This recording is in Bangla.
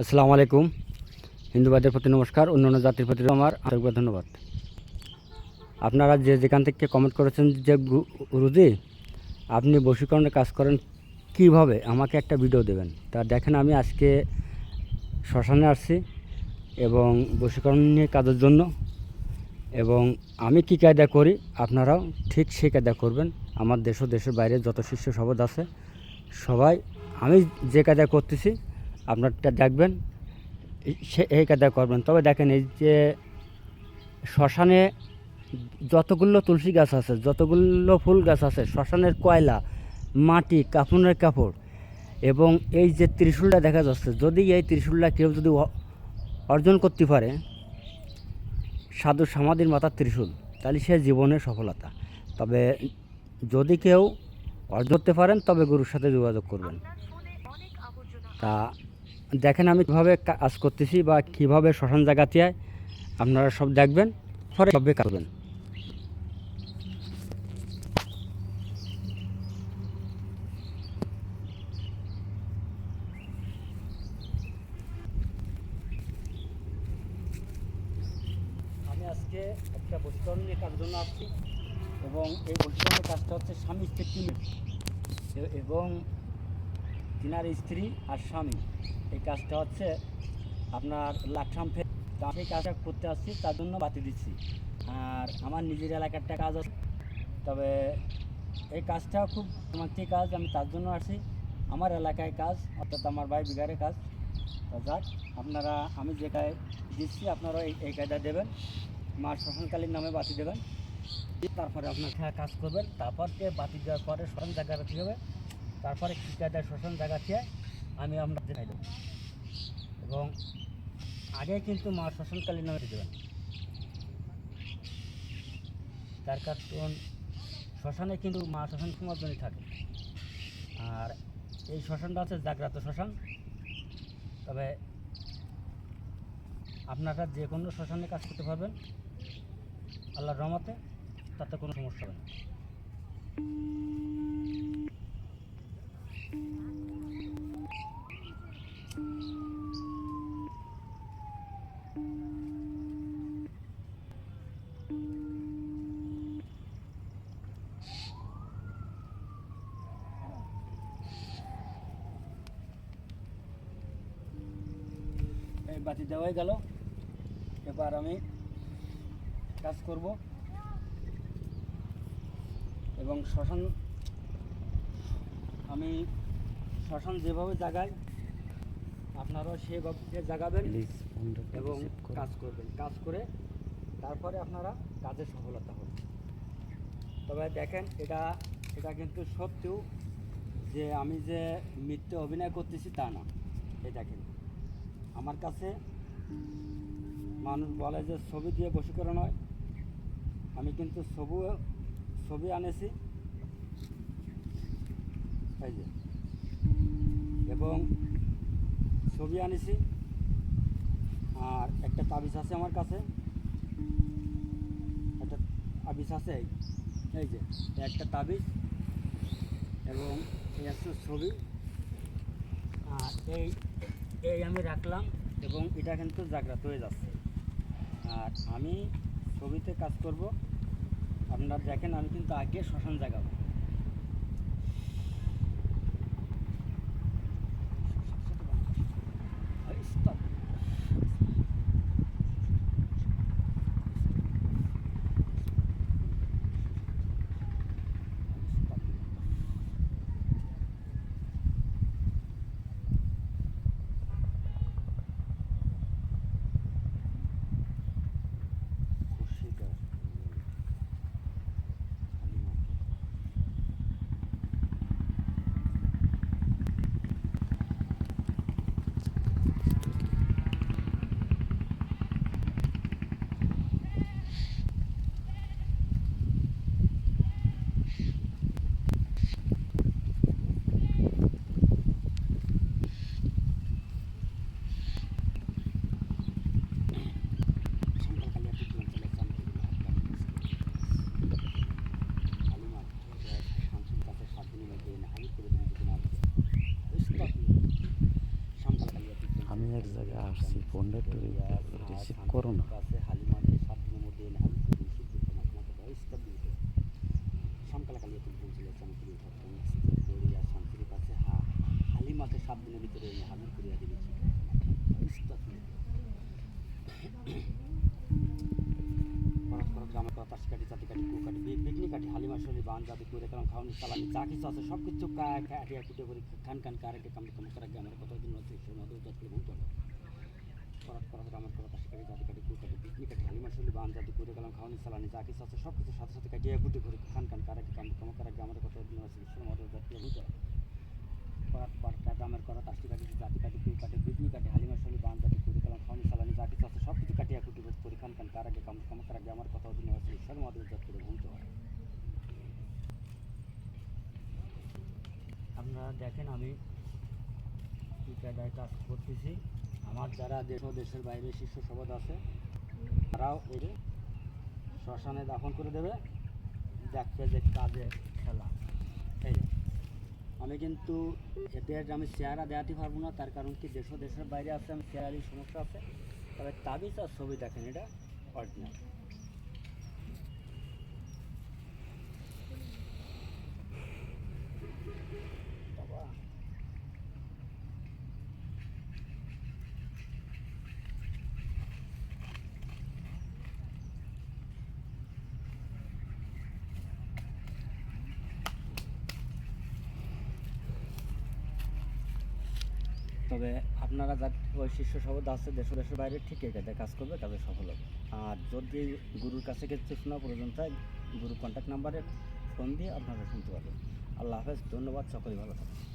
আসসালামু আলাইকুম। হিন্দুবাদের প্রতি নমস্কার, অন্যান্য জাতির প্রতি আমার আরেকবার ধন্যবাদ। আপনারা যে যেখান থেকে কমেন্ট করেছেন যে গুরুজি আপনি বশীকরণের কাজ করেন কীভাবে? আমাকে একটা ভিডিও দেবেন। তা দেখেন, আমি আজকে শ্মশানে আসছি এবং বশীকরণ নিয়ে কাজের জন্য। এবং আমি কী কায়দা করি? আপনারাও ঠিক সেই কায়দা করবেন। আমার দেশ ও দেশের বাইরে যত শিষ্য শবদ আছে, সবাই, আমি যে কায়দা করতেছি আপনারটা দেখবেন এই- সে এই কায়দা করবেন। তবে দেখেন এই যে শ্মশানে যতগুলো তুলসী গাছ আছে যতগুলো ফুল গাছ আছে শ্মশানের কয়লা মাটি কাপড়ের কাপড় এবং এই যে ত্রিশূলটা দেখা যাচ্ছে যদি এই ত্রিশূলটা কেউ যদি অর্জন করতে পারে সাধু সমাধির মাথার ত্রিশূল তাহলে সে জীবনের সফলতা। তবে যদি কেউ অর্জন করতে পারেন তবে গুরুর সাথে যোগাযোগ করবেন। তা দেখেন আমি কীভাবে কাজ করতেছি বা কীভাবে শ্মশান জায়গাতে আপনারা সব দেখবেন, পরে সবে করবেন। আমি আজকে একটা বৈষ্ণব নিয়ে জন্য আসছি এবং এই বৈষ্ণবের কাজটা হচ্ছে স্বামী স্ত্রী এবং তিনার স্ত্রী আর স্বামী। এই কাজটা হচ্ছে আপনার লাকসাম ফের তা আমি কাজটা করতে আসছি, তার জন্য বাতি দিচ্ছি। আর আমার নিজের এলাকার একটা কাজ আছে। তবে এই কাজটা খুব রোমান্টিক কাজ, আমি তার জন্য আসছি। আমার এলাকায় কাজ, অর্থাৎ আমার ভাই বিঘারে কাজ। তা যাক, আপনারা, আমি যে কায় দিচ্ছি আপনারা এই এই কাজটা দেবেন। মা শ্মশানকালীর নামে বাতি দেবেন। তারপরে আপনার কাজ করবেন। তারপর বাতি দেওয়ার পরে শ্মশান জায়গা রাখতে হবে? তারপরে শ্মশান জায়গা খেয়ে আমি আপনার দেখাই দেবো। এবং আগে কিন্তু মা শ্মশানকালীর নামে দেবেন তার কারণ, শ্মশানে কিন্তু মা শ্মশান সমাজনই থাকে। আর এই শ্মশানটা হচ্ছে জাগ্রাত শ্মশান। তবে আপনারা যে কোনো শ্মশানে কাজ করতে পারবেন। আল্লাহর রহমতে, তাতে কোনো সমস্যা হবে না এই বাতি দেওয়াই গেল। এবার আমি কাজ করব। এবং শ্মশান আমি শ্মশান যেভাবে জাগাই আপনারাও সেভাবে জাগাবেন এবং কাজ করবেন। কাজ করে তারপরে আপনারা কাজে সফলতা হবে তবে দেখেন এটা এটা কিন্তু সত্যিও যে আমি যে মিথ্যে অভিনয় করতেছি তা না। এই দেখেন আমার কাছে মানুষ বলে যে ছবি দিয়ে বশীকরণ হয়। আমি কিন্তু ছবি ছবি আনেছি। এই যে। এবং ছবি আনেছি। আর একটা তাবিজ আছে আমার কাছে। একটা তাবিজ আছে এই যে একটা তাবিজ এবং এই হচ্ছে ছবি। আর এই এই আমি রাখলাম এবং এটা কিন্তু জাগ্রাত হয়ে যাচ্ছে। আর আমি ছবিতে কাজ করব। আপনারা দেখেন আমি কিন্তু আগে শ্মশান জাগাবো Stop. খুশিটা আমি এক জায়গায় আসছি ফোনটা একটু রিসিভ করো না কাছে হালিমাকে সাত দিনের মধ্যে এনে হালিম করে রিসিভ করতে না তোমাকে দাও স্টাবলিট সামকালা কালিয়া তুমি বলছিলে শান্তির উঠাতে দৌড়িয়া শান্তির কাছে হা হালিমাকে সাত দিনের ভিতরে এনে হালিম করিয়া দিলে খরচ খরচ গ্রামে কথা তাস কাটি চাতি কাটি কু কাটি বেগনি কাটি হালিমা শলি বান জাতি করে কারণ খাওয়ানি চালানি যা কিছু আছে সব কিছু কাটিয়া কুটে করে খান খান কারে কাম কাম করা আমার কত দিন হচ্ছে সে নদী যাত্রী বহুত করাত করাত কথা কাটি জাতি কাটি কু কাটি বেগনি কাটি হালিমা শলি বান জাতি করে কারণ খাওয়ানি চালানি, যা কিছু আছে সব কিছু সাথে সাথে কাটিয়া কুটে করে খান খান কারে কাম কাম করা আমার কত দিন হচ্ছে সে নদী যাত্রী বহুত করাত পারটা গ্রামের কথা তাস্তি কাটি, জাতি কাটি কু কাটি বেগনি কাটি হালিমা শলি বান জাতি করে কারণ খাওয়ানি চালানি, যা কিছু আছে সব কিছু কুটে করে খান খান কারে কাম কাম করা আমার কত দিন হচ্ছে সে নদী যাত্রী বহুত হয়। আপনারা দেখেন আমি কী কায়দায় কাজ করতেছি। আমার যারা দেশ দেশের বাইরে শিষ্য সবদ আছে, তারাও এর শ্মশানে দাফন করে দেবে দেখবে যে কাজে খেলা। এই আমি কিন্তু এতে আমি চেহারা দেখাতে পারব না, তার কারণ কি দেশ দেশের বাইরে আছে, আমি চেহারারই সমস্যা আছে। তবে তাবিজ আর ছবি দেখেন, এটা অরিজিনাল তবে আপনারা যার ওই শিষ্য শব্দ আছে দেশ দেশের বাইরে ঠিক এটাতে কাজ করবে কাজে সফল হবে। আর যদি গুরুর কাছে কিছু শোনা প্রয়োজন চায়, গুরুর কন্ট্যাক্ট নাম্বারে ফোন দিয়ে আপনারা শুনতে পারবেন। আল্লাহ হাফেজ, ধন্যবাদ, সকলেই ভালো থাকুন